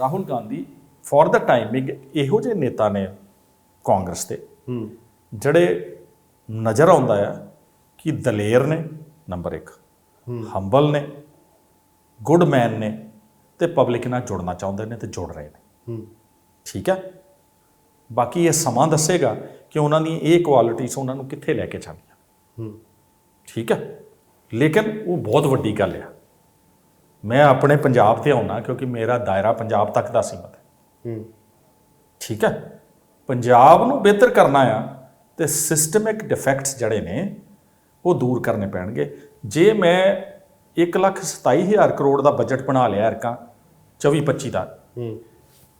Rahul Gandhi for the timing ਇਹੋ ਜਿਹੇ ਨੇਤਾ ਨੇ ਕਾਂਗਰਸ ਦੇ ਜਿਹੜੇ ਨਜ਼ਰ ਆਉਂਦਾ ਆ ਕਿ ਦਲੇਰ ਨੇ ਨੰਬਰ 1 ਹੰਬਲ ਨੇ ਗੁੱਡ ਮੈਨ ਨੇ ਤੇ ਪਬਲਿਕ ਨਾਲ ਜੁੜਨਾ ਚਾਹੁੰਦੇ ਨੇ ਤੇ ਜੁੜ ਰਹੇ ਨੇ। ਠੀਕ ਹੈ ਬਾਕੀ ਇਹ ਸਮਾਂ ਦੱਸੇਗਾ ਕਿ ਉਹਨਾਂ ਦੀ ਇਹ ਕੁਆਲਿਟੀਜ਼ ਉਹਨਾਂ ਨੂੰ ਕਿੱਥੇ ਲੈ ਕੇ ਜਾਣੀਆਂ। ਹੂੰ। ਠੀਕ ਹੈ ਲੇਕਿਨ ਉਹ ਬਹੁਤ ਵੱਡੀ ਗੱਲ ਆ। ਮੈਂ ਆਪਣੇ ਪੰਜਾਬ ਤੇ ਆਉਣਾ ਕਿਉਂਕਿ ਮੇਰਾ ਦਾਇਰਾ ਪੰਜਾਬ ਤੱਕ ਦਾ ਸੀਮਤ ਹੈ। ਹੂੰ। ਠੀਕ ਹੈ? ਪੰਜਾਬ ਨੂੰ ਬਿਹਤਰ ਕਰਨਾ ਆ ਤੇ ਸਿਸਟਮਿਕ ਡਿਫੈਕਟਸ ਜਿਹੜੇ ਨੇ ਉਹ ਦੂਰ ਕਰਨੇ ਪੈਣਗੇ। ਜੇ ਮੈਂ 127000 ਕਰੋੜ ਦਾ ਬਜਟ ਬਣਾ ਲਿਆ ਅਰਕਾਂ 24 25 ਦਾ। ਹੂੰ।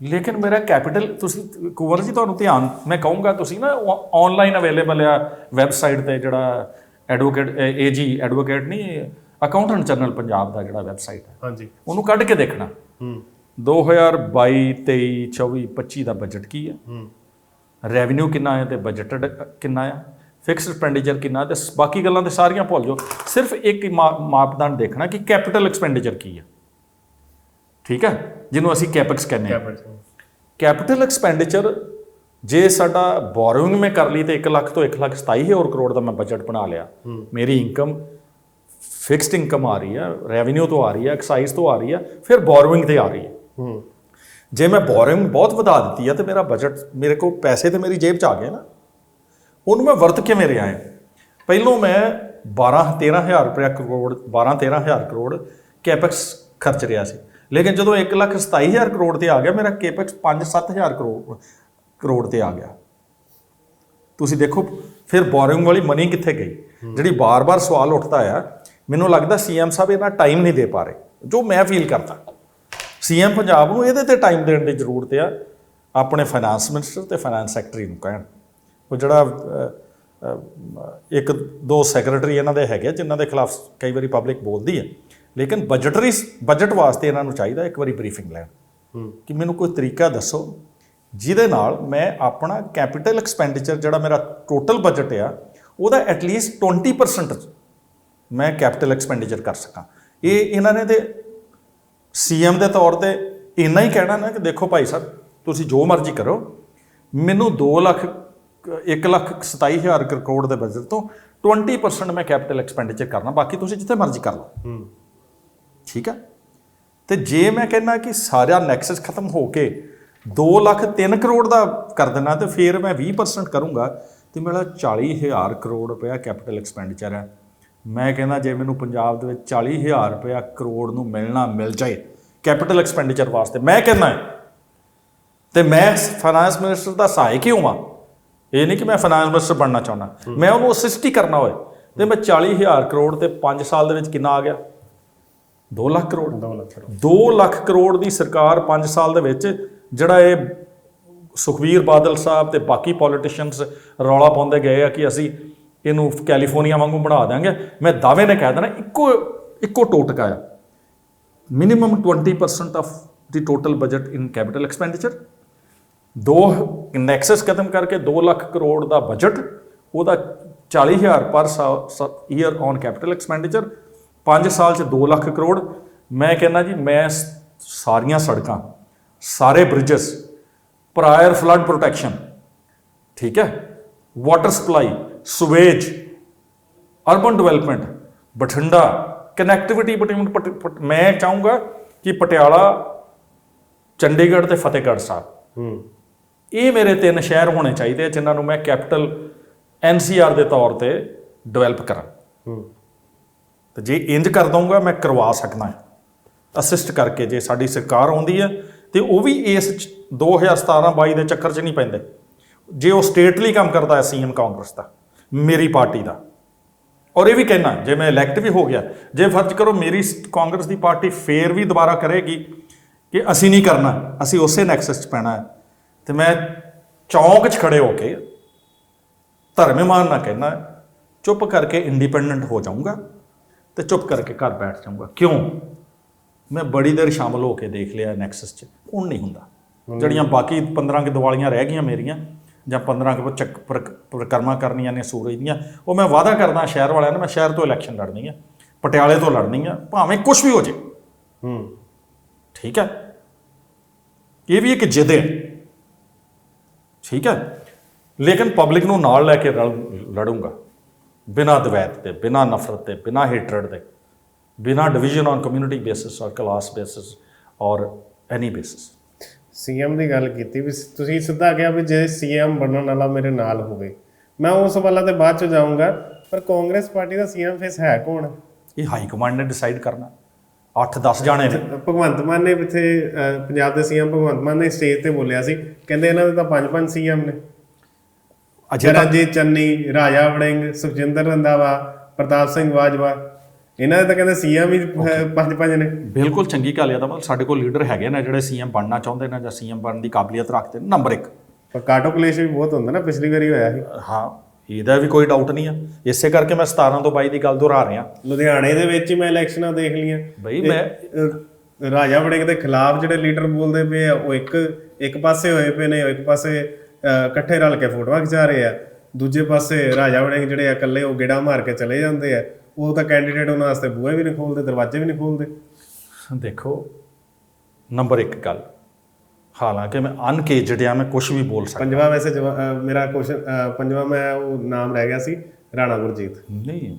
ਲੇਕਿਨ ਮੇਰਾ ਕੈਪੀਟਲ ਤੁਸੀਂ ਕੁਵਰ ਜੀ ਤੁਹਾਨੂੰ ਧਿਆਨ ਮੈਂ ਕਹੂੰਗਾ ਤੁਸੀਂ ਨਾ ਆਨਲਾਈਨ ਅਵੇਲੇਬਲ ਆ ਵੈਬਸਾਈਟ ਤੇ ਜਿਹੜਾ ਐਡਵੋਕੇਟ ਏਜੀ ਐਡਵੋਕੇਟ ਨਹੀਂ ਅਕਾਊਂਟੈਂਟ ਜਨਰਲ ਪੰਜਾਬ ਦਾ ਜਿਹੜਾ ਵੈਬਸਾਈਟ ਹੈ ਹਾਂਜੀ। ਉਹਨੂੰ ਕੱਢ ਕੇ ਦੇਖਣਾ। ਹੂੰ। 2022 23 24 25 ਦਾ ਬਜਟ ਕੀ ਹੈ? ਹੂੰ। ਰੈਵਨਿਊ ਕਿੰਨਾ ਹੈ ਤੇ ਬਜਟਡ ਕਿੰਨਾ ਹੈ? ਫਿਕਸਡ ਐਕਸਪੈਂਡੀਚਰ ਕਿੰਨਾ ਤੇ ਬਾਕੀ ਗੱਲਾਂ ਤੇ ਸਾਰੀਆਂ ਭੁੱਲ ਜਾਓ। ਸਿਰਫ ਇੱਕ ਮਾਪਦੰਡ ਦੇਖਣਾ ਕਿ ਕੈਪੀਟਲ ਐਕਸਪੈਂਡੀਚਰ ਕੀ ਹੈ। ਠੀਕ ਹੈ? ਜਿਹਨੂੰ ਅਸੀਂ ਕੈਪੈਕਸ ਕਹਿੰਦੇ ਹਾਂ। ਕੈਪੀਟਲ ਕੈਪੀਟਲ ਐਕਸਪੈਂਡੀਚਰ ਜੇ ਸਾਡਾ ਬੋਰੋਇੰਗ ਮੈਂ ਕਰ ਲਈ ਤੇ 1 ਲੱਖ ਤੋਂ 1 ਲੱਖ 27000 ਕਰੋੜ ਦਾ ਮੈਂ ਬਜਟ ਬਣਾ ਲਿਆ। ਮੇਰੀ ਇਨਕਮ ਫਿਕਸਡ ਇਨਕਮ ਆ ਰਹੀ ਹੈ ਰੈਵਨਿਊ ਤੋਂ ਆ ਰਹੀ ਹੈ ਐਕਸਾਈਜ਼ ਤੋਂ ਆ ਰਹੀ ਹੈ ਫਿਰ ਬੋਰੋਇੰਗ ਤੇ ਆ ਰਹੀ ਹੈ। ਹੂੰ। ਜੇ ਮੈਂ ਬੋਰਿੰਗ ਬਹੁਤ ਵਧਾ ਦਿੱਤੀ ਹੈ ਤੇ ਮੇਰਾ ਬਜਟ ਮੇਰੇ ਕੋਲ ਪੈਸੇ ਤੇ ਮੇਰੀ ਜੇਬ 'ਚ ਆ ਗਏ ਨਾ ਉਹਨੂੰ ਮੈਂ ਵਰਤ ਕਿਵੇਂ ਰਿਹਾ ਹੈ? ਪਹਿਲੋਂ ਮੈਂ 12 13000 ਰੁਪਏ ਕਰੋੜ 12 13000 ਕਰੋੜ ਕੈਪੈਕਸ ਖਰਚ ਰਿਹਾ ਸੀ। ਲੇਕਿਨ ਜਦੋਂ 1 ਲੱਖ 27000 ਕਰੋੜ ਤੇ ਆ ਗਿਆ ਮੇਰਾ ਕੈਪੈਕਸ 5 7000 ਕਰੋੜ ਕਰੋੜ ਤੇ ਆ ਗਿਆ। ਤੁਸੀਂ ਦੇਖੋ ਫਿਰ ਬੋਰਿੰਗ ਵਾਲੀ ਮਨੀ ਕਿੱਥੇ ਗਈ? ਜਿਹੜੀ ਬਾਰ-ਬਾਰ ਸਵਾਲ ਉੱਠਦਾ ਆ ਮੈਨੂੰ ਲੱਗਦਾ ਸੀਐਮ ਸਾਹਿਬ ਇਹਨਾਂ ਟਾਈਮ ਨਹੀਂ ਦੇ ਪਾ ਰਹੇ ਜੋ ਮੈਂ ਫੀਲ ਕਰਦਾ। ਸੀਐਮ ਪੰਜਾਬ ਨੂੰ ਇਹਦੇ ਤੇ ਟਾਈਮ ਦੇਣ ਦੀ ਜ਼ਰੂਰਤ ਆ ਆਪਣੇ ਫਾਈਨਾਂਸ ਮਿਨਿਸਟਰ ਤੇ ਫਾਈਨਾਂਸ ਸੈਕਟਰੀ ਨੂੰ ਕਹਿਣ। ਉਹ ਜਿਹੜਾ ਇੱਕ ਦੋ ਸੈਕਟਰੀ ਇਹਨਾਂ ਦੇ ਹੈਗੇ ਜਿਨ੍ਹਾਂ ਦੇ ਖਿਲਾਫ ਕਈ ਵਾਰੀ ਪਬਲਿਕ ਬੋਲਦੀ ਹੈ ਲੇਕਿਨ ਬਜਟਰੀ ਬਜਟ ਵਾਸਤੇ ਇਹਨਾਂ ਨੂੰ ਚਾਹੀਦਾ ਇੱਕ ਵਾਰੀ ਬਰੀਫਿੰਗ ਲੈਣ। ਕਿ ਮੈਨੂੰ ਕੋਈ ਤਰੀਕਾ ਦੱਸੋ ਜਿਹਦੇ ਨਾਲ ਮੈਂ ਆਪਣਾ ਕੈਪੀਟਲ ਐਕਸਪੈਂਡੀਚਰ ਜਿਹੜਾ ਮੇਰਾ ਟੋਟਲ ਬਜਟ ਆ ਉਹਦਾ ਐਟਲੀਸਟ 20% ਮੈਂ ਕੈਪੀਟਲ ਐਕਸਪੈਂਡੀਚਰ ਕਰ ਸਕਾਂ। ਇਹ ਇਹਨਾਂ ਨੇ ਤੇ ਸੀਐਮ ਦੇ ਤੌਰ ਤੇ ਇੰਨਾ ਹੀ ਕਹਿਣਾ ਨਾ ਕਿ ਦੇਖੋ ਭਾਈ ਸਾਹਿਬ ਤੁਸੀਂ ਜੋ ਮਰਜ਼ੀ ਕਰੋ ਮੈਨੂੰ 2 ਲੱਖ 1 ਲੱਖ 27000 ਕਰੋੜ ਦੇ ਬਜਟ ਤੋਂ 20% ਮੈਂ ਕੈਪੀਟਲ ਐਕਸਪੈਂਡੀਚਰ ਕਰਨਾ ਬਾਕੀ ਤੁਸੀਂ ਜਿੱਥੇ ਮਰਜ਼ੀ ਕਰ ਲਓ। ਹੂੰ। ਠੀਕ ਹੈ ਤੇ ਜੇ ਮੈਂ ਕਹਿੰਦਾ ਕਿ ਸਾਰਾ ਨੈਕਸਸ ਖਤਮ ਹੋ ਕੇ 2 ਲੱਖ 3 ਕਰੋੜ ਦਾ ਕਰ ਦੇਣਾ ਤੇ ਫਿਰ ਮੈਂ 20% ਕਰੂੰਗਾ ਤੇ ਮੇਰਾ 40000 ਕਰੋੜ ਰੁਪਇਆ ਕੈਪੀਟਲ ਐਕਸਪੈਂਡੀਚਰ ਹੈ। ਮੈਂ ਕਹਿੰਦਾ ਜੇ ਮੈਨੂੰ ਪੰਜਾਬ ਦੇ ਵਿੱਚ 40000 ਰੁਪਇਆ ਕਰੋੜ ਨੂੰ ਮਿਲਣਾ ਮਿਲ ਜਾਏ ਕੈਪੀਟਲ ਐਕਸਪੈਂਡੀਚਰ ਵਾਸਤੇ ਮੈਂ ਕਹਿੰਦਾ ਤੇ ਮੈਂ ਫਾਈਨਾਂਸ ਮਿਨਿਸਟਰ ਦਾ ਸਹਾਇਕ ਹੀ ਹੋਵਾਂ। ਇਹ ਨਹੀਂ ਕਿ ਮੈਂ ਫਾਈਨਾਂਸ ਮਿਨਿਸਟਰ ਬਣਨਾ ਚਾਹੁੰਦਾ। ਮੈਂ ਉਹਨੂੰ ਅਸਿਸਟ ਹੀ ਕਰਨਾ ਹੋਏ। ਤੇ ਮੈਂ 40000 ਕਰੋੜ ਤੇ 5 ਸਾਲ ਦੇ ਵਿੱਚ ਕਿੰਨਾ ਆ ਗਿਆ? 2 ਲੱਖ ਕਰੋੜ। 2 ਲੱਖ ਕਰੋੜ। 2 ਲੱਖ ਕਰੋੜ ਦੀ ਸਰਕਾਰ 5 ਸਾਲ ਦੇ ਵਿੱਚ ਜਿਹੜਾ ਇਹ ਸੁਖਵੀਰ ਬਾਦਲ ਸਾਹਿਬ ਤੇ ਬਾਕੀ ਪੋਲੀਟੀਸ਼ੀਅਨਸ ਰੌਲਾ ਪਾਉਂਦੇ ਗਏ ਆ ਕਿ ਅਸੀਂ ਇਹਨੂੰ ਕੈਲੀਫੋਰਨੀਆ ਵਾਂਗੂ ਬਣਾ ਦਾਂਗੇ ਮੈਂ ਦਾਅਵੇ ਨੇ ਕਹਿ ਦੇਣਾ, ਇੱਕੋ ਇੱਕੋ ਟੋਟਕਾ ਆ minimum 20% of the total budget in capital expenditure ਦੋ ਨੈਕਸਸ ਖਤਮ ਕਰਕੇ 2 ਲੱਖ ਕਰੋੜ ਦਾ ਬਜਟ ਉਹਦਾ 40000 ਪਰ ਈਅਰ ਔਨ ਕੈਪੀਟਲ ਐਕਸਪੈਂਡੀਚਰ 5 ਸਾਲ ਚ 2 ਲੱਖ ਕਰੋੜ। ਮੈਂ ਕਹਿੰਦਾ ਜੀ, ਮੈਂ ਸਾਰੀਆਂ ਸੜਕਾਂ, ਸਾਰੇ ਬ੍ਰਿਜਸ ਪ੍ਰਾਇਰ ਫਲੱਡ ਪ੍ਰੋਟੈਕਸ਼ਨ ਠੀਕ ਹੈ? Water supply sewage urban development Bathinda connectivity between ਮੈਂ ਚਾਹੂੰਗਾ ਕਿ ਪਟਿਆਲਾ ਚੰਡੀਗੜ੍ਹ ਤੇ ਫਤਿਹਗੜ੍ਹ ਸਾਹਿਬ। ਹੂੰ। ਇਹ ਮੇਰੇ ਤਿੰਨ ਸ਼ਹਿਰ ਹੋਣੇ ਚਾਹੀਦੇ ਆ ਜਿਨ੍ਹਾਂ ਨੂੰ ਮੈਂ ਕੈਪੀਟਲ ਐਨਸੀਆਰ ਦੇ ਤੌਰ ਤੇ ਡਿਵੈਲਪ ਕਰਾਂ। ਹੂੰ। ਤੇ ਜੇ ਇੰਜ ਕਰ ਦਊਂਗਾ ਮੈਂ ਕਰਵਾ ਸਕਦਾ ਹਾਂ। ਅਸਿਸਟ ਕਰਕੇ ਜੇ ਸਾਡੀ ਸਰਕਾਰ ਆਉਂਦੀ ਹੈ ਤੇ ਉਹ ਵੀ ਇਸ 2017-22 ਦੇ ਚੱਕਰ 'ਚ ਨਹੀਂ ਪੈਂਦੇ। ਜੇ ਉਹ ਸਟੇਟਲੀ ਕੰਮ ਕਰਦਾ ਹੈ ਸੀਐਮ ਕਾਂਗਰਸ ਦਾ। ਮੇਰੀ ਪਾਰਟੀ ਦਾ। ਔਰ ਇਹ ਵੀ ਕਹਿਣਾ ਜੇ ਮੈਂ ਇਲੈਕਟ ਵੀ ਹੋ ਗਿਆ ਜੇ ਫਰਜ਼ ਕਰੋ ਮੇਰੀ ਕਾਂਗਰਸ ਦੀ ਪਾਰਟੀ ਫੇਰ ਵੀ ਦੁਬਾਰਾ ਕਰੇਗੀ ਕਿ ਅਸੀਂ ਨਹੀਂ ਕਰਨਾ ਅਸੀਂ ਉਸੇ ਨੈਕਸਸ 'ਚ ਪੈਣਾ ਹੈ। ਤੇ ਮੈਂ ਚੌਂਕ 'ਚ ਖੜੇ ਹੋ ਕੇ ਧਰਮੇਮਾਨ ਨਾ ਕਹਿਣਾ ਚੁੱਪ ਕਰਕੇ ਇੰਡੀਪੈਂਡੈਂਟ ਹੋ ਜਾਊਂਗਾ ਤੇ ਚੁੱਪ ਕਰਕੇ ਘਰ ਬੈਠ ਜਾਊਂਗਾ। ਕਿਉਂ? ਮੈਂ ਬੜੀ ਦੇਰ ਸ਼ਾਮਲ ਹੋ ਕੇ ਦੇਖ ਲਿਆ ਨੈਕਸਸ 'ਚ ਹੁਣ ਨਹੀਂ ਹੁੰਦਾ। ਜਿਹੜੀਆਂ ਬਾਕੀ 15 ਕਿ ਦੀਵਾਲੀਆਂ ਰਹਿ ਗਈਆਂ ਮੇਰੀਆਂ ਜਾਂ 15 ਕਿ ਚੱਕ ਪ੍ਰਕ- ਪ੍ਰਕਰਮਾਂ ਕਰਨੀਆਂ ਨੇ ਸੂਰਜ ਦੀਆਂ ਉਹ ਮੈਂ ਵਾਅਦਾ ਕਰਦਾ ਸ਼ਹਿਰ ਵਾਲਿਆਂ ਨੂੰ ਮੈਂ ਸ਼ਹਿਰ ਤੋਂ ਇਲੈਕਸ਼ਨ ਲੜਨੀ ਆ ਪਟਿਆਲੇ ਤੋਂ ਲੜਨੀ ਆ ਭਾਵੇਂ ਕੁਝ ਵੀ ਹੋ ਜੇ। ਹੂੰ। ਠੀਕ ਹੈ ਇਹ ਵੀ ਇੱਕ ਜਿੱਦ ਹੈ। ਠੀਕ ਹੈ ਲੇਕਿਨ ਪਬਲਿਕ ਨੂੰ ਨਾਲ ਲੈ ਕੇ ਲੜੂੰਗਾ। ਬਿਨਾਂ ਦਵੈਤ ਤੇ ਬਿਨਾਂ ਨਫ਼ਰਤ ਤੇ ਬਿਨਾਂ ਹੇਟਰਡ ਦੇ ਬਿਨਾਂ division on community basis or class basis or any basis CM ਦੀ ਗੱਲ ਕੀਤੀ ਵੀ ਤੁਸੀਂ ਸਿੱਧਾ ਕਿਹਾ ਵੀ ਜੇ ਸੀਐਮ ਬਣਨ ਵਾਲਾ ਮੇਰੇ ਨਾਲ ਹੋਵੇ। ਮੈਂ ਉਸ ਵੱਲਾਂ ਤੇ ਬਾਅਦ ਚ ਜਾਊਂਗਾ ਪਰ ਕਾਂਗਰਸ ਪਾਰਟੀ ਦਾ ਸੀਐਮ ਫੇਸ ਹੈ ਕੌਣ? ਇਹ ਹਾਈ ਕਮਾਂਡ ਨੇ ਡਿਸਾਈਡ ਕਰਨਾ। 8-10 ਜਾਣੇ ਨੇ। ਭਗਵੰਤ ਮਾਨ ਨੇ ਇੱਥੇ ਪੰਜਾਬ ਦੇ ਸੀਐਮ ਭਗਵੰਤ ਮਾਨ ਨੇ ਸਟੇਜ ਤੇ ਬੋਲਿਆ ਸੀ। ਕਹਿੰਦੇ ਇਹਨਾਂ ਦੇ ਤਾਂ ਪੰਜ ਪੰਜ ਸੀਐਮ ਨੇ। ਅਜੇ ਰਣਜੀਤ ਚੰਨੀ ਰਾਜਾ ਵੜਿੰਗ ਸੁਖਜਿੰਦਰ ਰੰਧਾਵਾ ਪ੍ਰਤਾਪ ਸਿੰਘ ਬਾਜਵਾ ਇਹਨਾਂ ਦੇ ਤਾਂ ਕਹਿੰਦੇ ਸੀਐਮ ਹੀ ਪੰਜ ਪੰਜ ਨੇ। ਬਿਲਕੁਲ ਚੰਗੀ ਗੱਲ ਹੈ ਤਾਂ ਸਾਡੇ ਕੋਲ ਲੀਡਰ ਹੈਗੇ ਨੇ ਜਿਹੜੇ ਸੀਐਮ ਬਣਨਾ ਚਾਹੁੰਦੇ ਨੇ ਜਾਂ ਸੀਐਮ ਬਣਨ ਦੀ ਕਾਬਲੀਅਤ ਰੱਖਦੇ ਨੇ ਨੰਬਰ 1 ਪਰ ਕਾਟੋ ਕਲੇਸ਼ ਵੀ ਬਹੁਤ ਹੁੰਦਾ ਨਾ ਪਿਛਲੀ ਵਾਰੀ ਹੋਇਆ ਸੀ। ਹਾਂ ਇਹਦਾ ਵੀ ਕੋਈ ਡਾਊਟ ਨਹੀਂ ਆ। ਇਸੇ ਕਰਕੇ ਮੈਂ 17 ਤੋਂ 22 ਦੀ ਗੱਲ ਦੁਹਰਾ ਰਿਹਾ। ਲੁਧਿਆਣੇ ਦੇ ਵਿੱਚ ਹੀ ਮੈਂ ਇਲੈਕਸ਼ਨਾਂ ਦੇਖ ਲਈਆਂ। ਬਈ ਮੈਂ ਰਾਜਾ ਵੜਿੰਗ ਦੇ ਖਿਲਾਫ ਜਿਹੜੇ ਲੀਡਰ ਬੋਲਦੇ ਪਏ ਆ ਉਹ ਇੱਕ ਇੱਕ ਪਾਸੇ ਹੋਏ ਪਏ ਨੇ ਇੱਕ ਪਾਸੇ ਇਕੱਠੇ ਰਲ ਕੇ ਫੋਟੋਆਂ ਖਿਚਾ ਰਹੇ ਆ। ਦੂਜੇ ਪਾਸੇ ਰਾਜਾ ਵੜਿੰਗ ਜਿਹੜੇ ਆ ਇਕੱਲੇ ਉਹ ਗੇੜਾ ਮਾਰ ਕੇ ਚਲੇ ਜਾਂਦੇ ਆ। ਉਹ ਤਾਂ ਕੈਂਡੀਡੇਟ ਉਹਨਾਂ ਵਾਸਤੇ ਬੂਹੇ ਵੀ ਨਹੀਂ ਖੋਲਦੇ ਦਰਵਾਜ਼ੇ ਵੀ ਨਹੀਂ ਖੋਲਦੇ। ਦੇਖੋ ਨੰਬਰ 1 ਗੱਲ। ਹਾਲਾਂਕਿ ਮੈਂ ਅਨਕੇਜਡ ਆ ਮੈਂ ਕੁਝ ਵੀ ਬੋਲ ਸਕਦਾ। ਪੰਜਵਾਂ ਵੈਸੇ ਮੇਰਾ ਕੁਐਸਚਨ ਪੰਜਵਾਂ ਮੈਂ ਉਹ ਨਾਮ ਰਹਿ ਗਿਆ ਸੀ ਰਾਣਾ ਗੁਰਜੀਤ। ਨਹੀਂ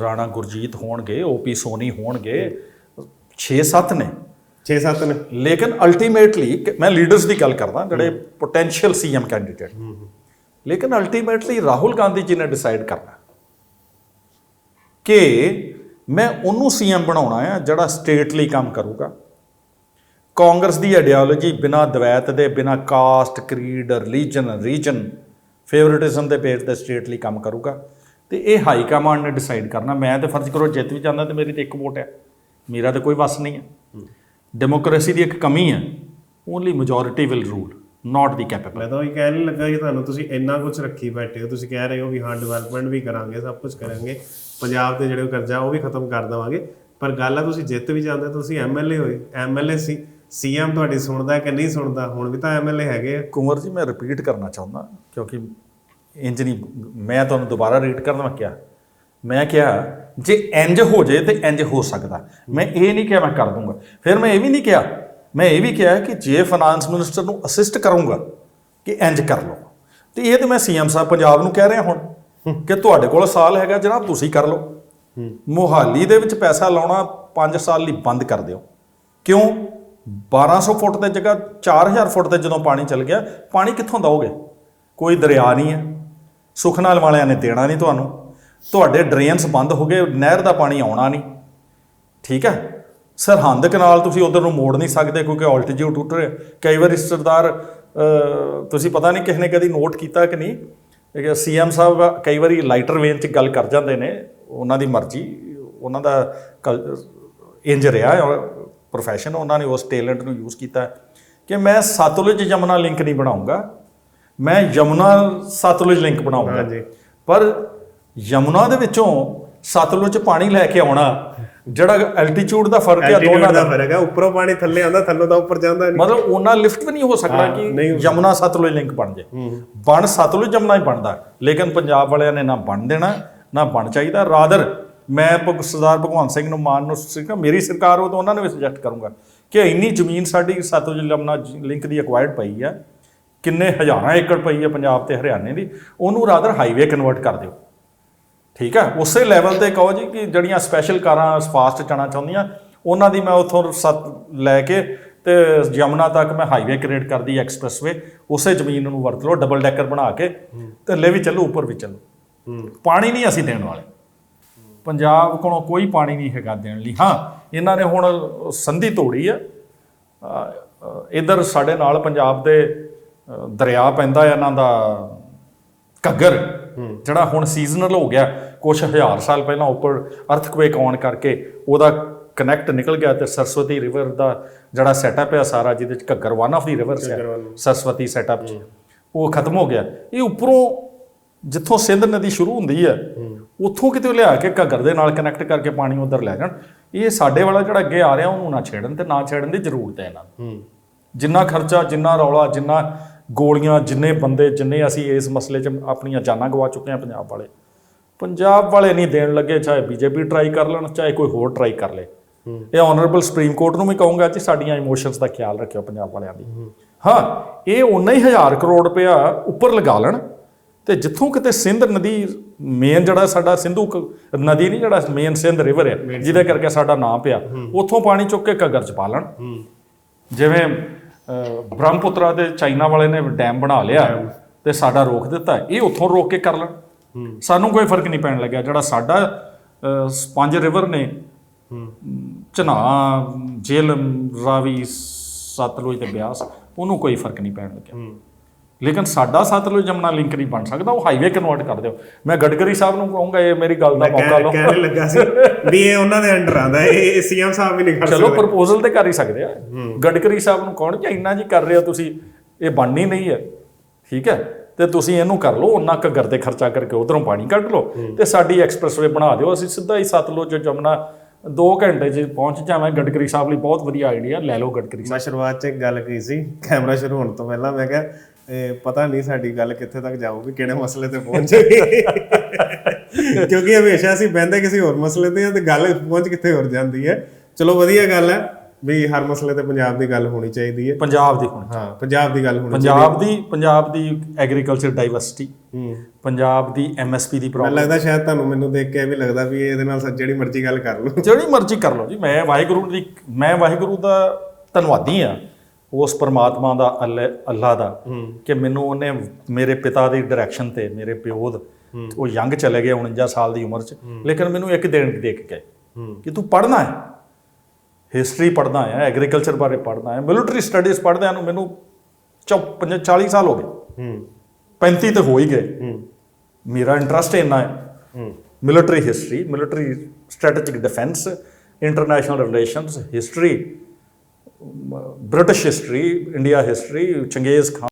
ਰਾਣਾ ਗੁਰਜੀਤ ਹੋਣਗੇ ਓਪੀ ਸੋਨੀ ਹੋਣਗੇ। 6-7 ਨੇ। 6-7 ਨੇ। ਲੇਕਿਨ ਅਲਟੀਮੇਟਲੀ ਮੈਂ ਲੀਡਰਸ ਦੀ ਗੱਲ ਕਰਦਾ ਜਿਹੜੇ ਪੋਟੈਂਸ਼ੀਅਲ ਸੀਐਮ ਕੈਂਡੀਡੇਟ ਲੇਕਿਨ ਅਲਟੀਮੇਟਲੀ ਰਾਹੁਲ ਗਾਂਧੀ ਜੀ ਨੇ ਡਿਸਾਈਡ ਕਰਨਾ। ਕਿ ਮੈਂ ਉਹਨੂੰ ਸੀਐਮ ਬਣਾਉਣਾ ਆ ਜਿਹੜਾ ਸਟੇਟ ਲਈ ਕੰਮ ਕਰੂਗਾ। ਕਾਂਗਰਸ ਦੀ ਆਈਡੀਓਲੋਜੀ ਬਿਨਾ ਦਵੈਤ ਦੇ ਬਿਨਾ caste creed religion region favouritism ਦੇ ਬੇਸ ਤੇ ਸਟੇਟ ਲਈ ਕੰਮ ਕਰੂਗਾ। ਤੇ ਇਹ ਹਾਈ ਕਮਾਂਡ ਨੇ ਡਿਸਾਈਡ ਕਰਨਾ। ਮੈਂ ਤੇ ਫਰਜ਼ ਕਰੋ ਜਿੱਤ ਵੀ ਜਾਂਦਾ ਤੇ ਮੇਰੀ ਤੇ ਇੱਕ ਵੋਟ ਹੈ ਮੇਰਾ ਤੇ ਕੋਈ ਵਸ ਨਹੀਂ ਹੈ। ਡੈਮੋਕ੍ਰੇਸੀ ਦੀ ਇੱਕ ਕਮੀ ਹੈ only majority will rule not the capable ਮੈਂ ਤਾਂ ਉਹੀ ਕਹਿਣ ਹੀ ਲੱਗਾ ਕਿ ਤੁਹਾਨੂੰ ਤੁਸੀਂ ਇੰਨਾ ਕੁਝ ਰੱਖੀ ਬੈਠੇ ਹੋ। ਤੁਸੀਂ ਕਹਿ ਰਹੇ ਹੋ ਵੀ ਹਾਂ ਡਿਵੈਲਪਮੈਂਟ ਵੀ ਕਰਾਂਗੇ ਸਭ ਕੁਝ ਕਰਾਂਗੇ। ਪੰਜਾਬ ਤੇ ਜਿਹੜੇ ਕਰਜ਼ਾ, ਉਹ ਵੀ ਖਤਮ ਕਰ ਦੇਵਾਂਗੇ। ਪਰ ਗੱਲ ਆ, ਤੁਸੀਂ ਜਿੱਤ ਵੀ ਜਾਂਦੇ ਤੁਸੀਂ ਐਮਐਲਏ ਹੋਏ। ਐਮਐਲਏ ਸੀ, ਸੀਐਮ ਤੁਹਾਡੀ ਸੁਣਦਾ ਕਿ ਨਹੀਂ ਸੁਣਦਾ? ਹੁਣ ਵੀ ਤਾਂ ਐਮਐਲਏ ਹੈਗੇ ਆ। ਕੁੰਵਰ ਜੀ, ਮੈਂ ਰਿਪੀਟ ਕਰਨਾ ਚਾਹੁੰਦਾ, ਕਿਉਂਕਿ ਇੰਜ ਨਹੀਂ, ਮੈਂ ਤੁਹਾਨੂੰ ਦੁਬਾਰਾ ਰੀਡ ਕਰਨ ਮੈਂ ਕਿਹਾ। ਮੈਂ ਕਿਹਾ, ਜੇ ਇੰਜ ਹੋ ਜੇ ਤੇ ਇੰਜ ਹੋ ਸਕਦਾ। ਮੈਂ ਇਹ ਨਹੀਂ ਕਿਹਾ ਮੈਂ ਕਰ ਦੂੰਗਾ। ਫਿਰ ਮੈਂ ਇਹ ਵੀ ਨਹੀਂ ਕਿਹਾ, ਮੈਂ ਇਹ ਵੀ ਕਿਹਾ ਕਿ ਜੇ ਫਾਈਨਾਂਸ ਮਿਨਿਸਟਰ ਨੂੰ ਅਸਿਸਟ ਕਰੂੰਗਾ ਕਿ ਇੰਜ ਕਰ ਲਓ। ਤੇ ਇਹ ਤੇ ਮੈਂ ਸੀਐਮ ਸਾਹਿਬ ਪੰਜਾਬ ਨੂੰ ਕਹਿ ਰਿਹਾ ਹੁਣ। ਕਿ ਤੁਹਾਡੇ ਕੋਲ ਸਾਲ ਹੈਗਾ ਜਨਾਬ ਤੁਸੀਂ ਕਰ ਲਓ। ਮੋਹਾਲੀ ਦੇ ਵਿੱਚ ਪੈਸਾ ਲਾਉਣਾ 5 ਸਾਲ ਲਈ ਬੰਦ ਕਰ ਦਿਓ। ਕਿਉਂ? 1200 ਫੁੱਟ ਦੀ ਜਗ੍ਹਾ 4000 ਫੁੱਟ ਤੇ ਜਦੋਂ ਪਾਣੀ ਚੱਲ ਗਿਆ ਪਾਣੀ ਕਿੱਥੋਂ ਦਓਗੇ? ਕੋਈ ਦਰਿਆ ਨਹੀਂ ਹੈ। ਸੁਖਨਾਲ ਵਾਲਿਆਂ ਨੇ ਦੇਣਾ ਨਹੀਂ ਤੁਹਾਨੂੰ। ਤੁਹਾਡੇ ਡਰੇਨਸ ਬੰਦ ਹੋ ਗਏ ਨਹਿਰ ਦਾ ਪਾਣੀ ਆਉਣਾ ਨਹੀਂ। ਠੀਕ ਹੈ? ਸਰਹੰਦ ਕਨਾਲ ਤੁਸੀਂ ਉਧਰ ਨੂੰ ਮੋੜ ਨਹੀਂ ਸਕਦੇ ਕਿਉਂਕਿ ਆਲਟੀਟਿਊਡ ਉੱਠ ਰਿਹਾ। ਕਈ ਵਾਰੀ ਸਰਦਾਰ ਅਹ, ਤੁਸੀਂ ਪਤਾ ਨਹੀਂ ਕਿਸ ਨੇ ਕਦੀ ਨੋਟ ਕੀਤਾ ਕਿ ਨਹੀਂ? ਸੀਐਮ ਸਾਹਿਬ ਕਈ ਵਾਰੀ ਲਾਈਟਰ ਵੇਨ 'ਚ ਗੱਲ ਕਰ ਜਾਂਦੇ ਨੇ ਉਹਨਾਂ ਦੀ ਮਰਜ਼ੀ ਉਹਨਾਂ ਦਾ ਇੰਜ ਰਿਹਾ ਪ੍ਰੋਫੈਸ਼ਨ ਉਹਨਾਂ ਨੇ ਉਸ ਟੈਲੈਂਟ ਨੂੰ ਯੂਜ਼ ਕੀਤਾ ਕਿ ਮੈਂ ਸਤਲੁਜ ਯਮੁਨਾ ਲਿੰਕ ਨਹੀਂ ਬਣਾਉਂਗਾ ਮੈਂ ਯਮੁਨਾ ਸਤਲੁਜ ਲਿੰਕ ਬਣਾਉਂਗਾ ਹਾਂਜੀ। ਪਰ ਯਮੁਨਾ ਦੇ ਵਿੱਚੋਂ ਸਤਲੁਜ ਪਾਣੀ ਲੈ ਕੇ ਆਉਣਾ ਜਿਹੜਾ ਐਲਟੀਟਿਊਡ ਦਾ ਫ਼ਰਕ ਹੈ ਦੋਨਾਂ ਦਾ ਦਾ। ਫ਼ਰਕ ਹੈ ਉੱਪਰੋਂ ਪਾਣੀ ਥੱਲੇ ਆਉਂਦਾ ਥੱਲੋਂ ਤਾਂ ਉੱਪਰ ਜਾਂਦਾ ਨਹੀਂ। ਮਤਲਬ ਉਹਨਾਂ ਲਿਫਟ ਵੀ ਨਹੀਂ ਹੋ ਸਕਦਾ ਹਾਂ, ਕਿ ਹੋ ਯਮੁਨਾ ਸਤਲੁਜ ਲਿੰਕ ਬਣ ਜੇ ਬਣ ਸਤਲੁਜ ਯਮੁਨਾ ਹੀ ਬਣਦਾ। ਲੇਕਿਨ ਪੰਜਾਬ ਵਾਲਿਆਂ ਨੇ ਨਾ ਬਣ ਦੇਣਾ ਨਾ ਬਣ ਚਾਹੀਦਾ। ਰਾਦਰ ਮੈਂ ਭਗ- ਸਰਦਾਰ ਭਗਵੰਤ ਸਿੰਘ ਨੂੰ ਮਾਨ ਨੂੰ ਸੀਗਾ ਮੇਰੀ ਸਰਕਾਰ ਉਹ ਤਾਂ ਉਹਨਾਂ ਨੂੰ ਵੀ ਸੁਜੈਸਟ ਕਰੂੰਗਾ ਕਿ ਇੰਨੀ ਜ਼ਮੀਨ ਸਾਡੀ ਸਤਲੁਜ ਯਮੁਨਾ ਲਿੰਕ ਦੀ ਅਕਵਾਇਰਡ ਪਈ ਆ ਕਿੰਨੇ ਹਜ਼ਾਰਾਂ ਏਕੜ ਪਈ ਆ ਪੰਜਾਬ ਤੇ ਹਰਿਆਣੇ ਦੀ ਉਹਨੂੰ ਰਾਦਰ ਹਾਈਵੇ ਕਨਵਰਟ ਕਰ ਦਿਓ। ਠੀਕ ਹੈ? ਉਸੇ ਲੈਵਲ ਤੇ ਕਹੋ ਜੀ ਕਿ ਜਿਹੜੀਆਂ ਸਪੈਸ਼ਲ ਕਾਰਾਂ ਫਾਸਟ ਜਾਣਾ ਚਾਹੁੰਦੀਆਂ ਉਹਨਾਂ ਦੀ ਮੈਂ ਉੱਥੋਂ ਸੱਤ ਲੈ ਕੇ ਤੇ ਯਮੁਨਾ ਤੱਕ ਮੈਂ ਹਾਈਵੇ ਕ੍ਰੀਏਟ ਕਰਦੀ ਐਕਸਪ੍ਰੈਸਵੇ ਉਸੇ ਜ਼ਮੀਨ ਨੂੰ ਵਰਤ ਲਓ ਡਬਲ ਡੈਕਰ ਬਣਾ ਕੇ ਥੱਲੇ ਵੀ ਚੱਲੂ ਉੱਪਰ ਵੀ ਚੱਲੂ। ਪਾਣੀ ਨਹੀਂ ਅਸੀਂ ਦੇਣ ਵਾਲੇ। ਪੰਜਾਬ ਕੋਲੋਂ ਕੋਈ ਪਾਣੀ ਨਹੀਂ ਹੈਗਾ ਦੇਣ ਲਈ। ਹਾਂ ਇਹਨਾਂ ਨੇ ਹੁਣ ਸੰਧੀ ਤੋੜੀ ਆ। ਇਧਰ ਸਾਡੇ ਨਾਲ ਪੰਜਾਬ ਦੇ ਦਰਿਆ ਪੈਂਦਾ ਇਹਨਾਂ ਦਾ ਘੱਗਰ। ਜਿਹੜਾ ਹੁਣ ਸੀਜ਼ਨਲ ਹੋ ਗਿਆ ਕੁਝ ਹਜ਼ਾਰ ਸਾਲ ਪਹਿਲਾਂ ਉੱਪਰ ਅਰਥਕਵੇਕ ਆਉਣ ਕਰਕੇ ਉਹਦਾ ਕਨੈਕਟ ਨਿਕਲ ਗਿਆ ਤੇ ਸਰਸਵਤੀ ਰਿਵਰ ਦਾ ਜਿਹੜਾ ਸੈਟਅਪ ਹੈ ਸਾਰਾ ਜਿਹਦੇ ਚ Ghaggar one of the rivers ਹੈ ਸਰਸਵਤੀ ਸੈਟਅਪ ਉਹ ਖਤਮ ਹੋ ਗਿਆ। ਇਹ ਉੱਪਰੋਂ ਜਿੱਥੋਂ ਸਿੰਧ ਨਦੀ ਸ਼ੁਰੂ ਹੁੰਦੀ ਹੈ। ਉੱਥੋਂ ਕਿਤੇ ਲਿਆ ਕੇ ਘੱਗਰ ਦੇ ਨਾਲ ਕਨੈਕਟ ਕਰਕੇ ਪਾਣੀ ਉਧਰ ਲੈ ਜਾਣ। ਇਹ ਸਾਡੇ ਵਾਲਾ ਜਿਹੜਾ ਅੱਗੇ ਆ ਰਿਹਾ ਉਹਨੂੰ ਨਾ ਛੇੜਨ ਤੇ ਨਾ ਛੇੜਨ ਦੀ ਜ਼ਰੂਰਤ ਹੈ ਇਹਨਾਂ ਨੂੰ। ਜਿੰਨਾ ਖਰਚਾ ਜਿੰਨਾ ਰੌਲਾ ਜਿੰਨਾ ਗੋਲੀਆਂ ਜਿੰਨੇ ਬੰਦੇ ਜਿੰਨੇ ਅਸੀਂ ਇਸ ਮਸਲੇ 'ਚ ਆਪਣੀਆਂ ਜਾਨਾਂ ਗਵਾ ਚੁੱਕੇ ਹਾਂ ਪੰਜਾਬ ਵਾਲੇ। ਪੰਜਾਬ ਵਾਲੇ ਨਹੀਂ ਦੇਣ ਲੱਗੇ ਚਾਹੇ ਬੀਜੇਪੀ ਟਰਾਈ ਕਰ ਲੈਣ ਚਾਹੇ ਕੋਈ ਹੋਰ ਟਰਾਈ ਕਰ ਲੇ। ਇਹ ਆਨਰੇਬਲ ਸੁਪਰੀਮ ਕੋਰਟ ਨੂੰ ਵੀ ਕਹੂੰਗਾ ਜੀ ਸਾਡੀਆਂ ਇਮੋਸ਼ਨਸ ਦਾ ਖਿਆਲ ਰੱਖਿਓ ਪੰਜਾਬ ਵਾਲਿਆਂ ਦੀ। ਹਾਂ। ਇਹ ਉਨਾ ਹੀ ਹਜ਼ਾਰ ਕਰੋੜ ਰੁਪਇਆ ਉੱਪਰ ਲਗਾ ਲੈਣ ਤੇ ਜਿੱਥੋਂ ਕਿਤੇ ਸਿੰਧ ਨਦੀ ਮੇਨ ਜਿਹੜਾ ਸਾਡਾ ਸਿੰਧੂ ਕ- ਨਦੀ ਨਹੀਂ ਜਿਹੜਾ ਮੇਨ ਸਿੰਧ ਰਿਵਰ ਹੈ ਜਿਹਦੇ ਕਰਕੇ ਸਾਡਾ ਨਾਮ ਪਿਆ ਉੱਥੋਂ ਪਾਣੀ ਚੁੱਕ ਕੇ ਘੱਗਰ ਚ ਪਾ ਲੈਣ। ਜਿਵੇਂ ਬ੍ਰਹਮਪੁੱਤਰਾ ਦੇ ਚਾਈਨਾ ਵਾਲੇ ਨੇ ਡੈਮ ਬਣਾ ਲਿਆ ਤੇ ਸਾਡਾ ਰੋਕ ਦਿੱਤਾ। ਇਹ ਉੱਥੋਂ ਰੋਕ ਕੇ ਕਰ ਲੈਣ। ਸਾਨੂੰ ਕੋਈ ਫ਼ਰਕ ਨਹੀਂ ਪੈਣ ਲੱਗਿਆ। ਜਿਹੜਾ ਸਾਡਾ ਪੰਜ ਰਿਵਰ ਨੇ ਚਨਾ ਜੇਲਮ ਰਾਵੀ ਸਤਲੁਜ ਤੇ ਬਿਆਸ ਉਹਨੂੰ ਕੋਈ ਫ਼ਰਕ ਨਹੀਂ ਪੈਣ ਲੱਗਿਆ। ਲੇਕਿਨ ਸਾਡਾ ਸਤਲੁਜ ਜਮਨਾ ਲਿੰਕ ਨਹੀਂ ਬਣ ਸਕਦਾ ਉਹ ਹਾਈਵੇ ਕਨਵਰਟ ਕਰ ਦਿਓ। ਮੈਂ ਗਡਕਰੀ ਸਾਹਿਬ ਨੂੰ ਕਹੂੰਗਾ ਇਹ ਮੇਰੀ ਗੱਲ ਦਾ ਮੌਕਾ ਲਓ। ਕਹਿਣ ਲੱਗਾ ਸੀ ਵੀ ਇਹ ਉਹਨਾਂ ਦੇ ਅੰਡਰ ਆਂਦਾ ਇਹ ਸੀਐਮ ਸਾਹਿਬ ਵੀ ਨਹੀਂ ਕਰ ਚਲੋ ਸਕਦੇ। ਪ੍ਰਪੋਜ਼ਲ ਤੇ ਕਰ ਹੀ ਸਕਦੇ ਆ। ਗਡਕਰੀ ਸਾਹਿਬ ਨੂੰ ਕਹਣ ਕਿ ਇੰਨਾ ਜੀ ਕਰ ਰਹੇ ਹੋ ਤੁਸੀਂ? ਇਹ ਬਣਨੀ ਨਹੀਂ ਹੈ। ਠੀਕ ਹੈ? ਤੇ ਤੁਸੀਂ ਇਹਨੂੰ ਕਰ ਲਓ ਉਹਨਾਂ ਘੱਗਰ ਤੇ ਖਰਚਾ ਕਰਕੇ ਉਧਰੋਂ ਪਾਣੀ ਕੱਢ ਲਓ ਤੇ ਸਾਡੀ ਐਕਸਪ੍ਰੈਸਵੇ ਬਣਾ ਦਿਓ। ਅਸੀਂ ਸਿੱਧਾ ਹੀ ਸਤਲੁਜ ਜਮਨਾ 2 ਘੰਟੇ 'ਚ ਪਹੁੰਚ ਜਾਵਾਂ। ਗਡਕਰੀ ਸਾਹਿਬ ਲਈ ਬਹੁਤ ਵਧੀਆ ਆਈਡੀਆ ਲੈ ਲਓ ਗਡਕਰੀ ਮੈਂ ਸ਼ੁਰੂਆਤ 'ਚ ਇੱਕ ਗੱਲ ਕਹੀ ਸੀ ਕੈਮਰਾ ਸ਼ੁਰੂ ਹੋਣ ਤੋਂ ਪਹਿਲਾਂ ਮੈਂ ਕਿਹਾ ਇਹ ਪਤਾ ਨਹੀਂ ਸਾਡੀ ਗੱਲ ਕਿੱਥੇ ਤੱਕ ਜਾਊਗੀ ਕਿਹੜੇ ਮਸਲੇ ਤੇ ਪਹੁੰਚੇਗੀ ਕਿਉਂਕਿ ਹਮੇਸ਼ਾ ਅਸੀਂ ਬਹਿੰਦੇ ਕਿਸੇ ਹੋਰ ਮਸਲੇ ਤੇ ਆ ਤੇ ਗੱਲ ਪਹੁੰਚ ਕਿੱਥੇ ਹੋਰ ਜਾਂਦੀ ਹੈ। ਚਲੋ ਵਧੀਆ ਗੱਲ ਹੈ ਵੀ ਹਰ ਮਸਲੇ ਤੇ ਪੰਜਾਬ ਦੀ ਗੱਲ ਹੋਣੀ ਚਾਹੀਦੀ ਹੈ। ਪੰਜਾਬ ਦੀ ਹੁਣ ਹਾਂ ਪੰਜਾਬ ਦੀ ਗੱਲ ਹੋਣੀ ਪੰਜਾਬ ਦੀ ਪੰਜਾਬ ਦੀ ਐਗਰੀਕਲਚਰ ਡਾਈਵਰਸਿਟੀ ਹੂੰ। ਪੰਜਾਬ ਦੀ ਐਮਐਸਪੀ ਦੀ ਪ੍ਰੋਬਲਮ ਮੈਨੂੰ ਲੱਗਦਾ ਸ਼ਾਇਦ ਤੁਹਾਨੂੰ ਮੈਨੂੰ ਦੇਖ ਕੇ ਇਹ ਵੀ ਲੱਗਦਾ ਵੀ ਇਹਦੇ ਨਾਲ ਜਿਹੜੀ ਮਰਜ਼ੀ ਗੱਲ ਕਰ ਲਓ। ਜਿਹੜੀ ਮਰਜ਼ੀ ਕਰ ਲਓ ਜੀ ਮੈਂ ਵਾਹਿਗੁਰੂ ਦੀ ਮੈਂ ਵਾਹਿਗੁਰੂ ਦਾ ਧੰਨਵਾਦੀ ਆ ਉਸ ਪਰਮਾਤਮਾ ਦਾ ਅੱਲੇ ਦਾ ਕਿ ਮੈਨੂੰ ਉਹਨੇ ਮੇਰੇ ਪਿਤਾ ਦੀ ਡਾਇਰੈਕਸ਼ਨ ਤੇ ਮੇਰੇ ਪਿਓ ਦਾ ਉਹ ਯੰਗ ਚਲੇ ਗਏ 49 ਸਾਲ ਦੀ ਉਮਰ 'ਚ। ਲੇਕਿਨ ਮੈਨੂੰ ਇੱਕ ਦਿਨ ਦੇ ਕੇ ਕਿ ਤੂੰ ਪੜ੍ਹਨਾ ਹੈ। ਹਿਸਟਰੀ ਪੜ੍ਹਨਾ ਹੈ ਐਗਰੀਕਲਚਰ ਬਾਰੇ ਪੜ੍ਹਨਾ ਹੈ ਮਿਲਟਰੀ ਸਟੱਡੀਜ਼ ਪੜ੍ਹਦਿਆਂ ਨੂੰ ਮੈਨੂੰ 40 ਸਾਲ ਹੋ ਗਏ। ਹੂੰ। 35 ਤੇ ਹੋ ਹੀ ਗਏ। ਹੂੰ। ਮੇਰਾ ਇੰਟਰਸਟ ਇੰਨਾ ਹੈ। ਹੂੰ। military history, military strategic defense, international relations, British history India history Genghis Khan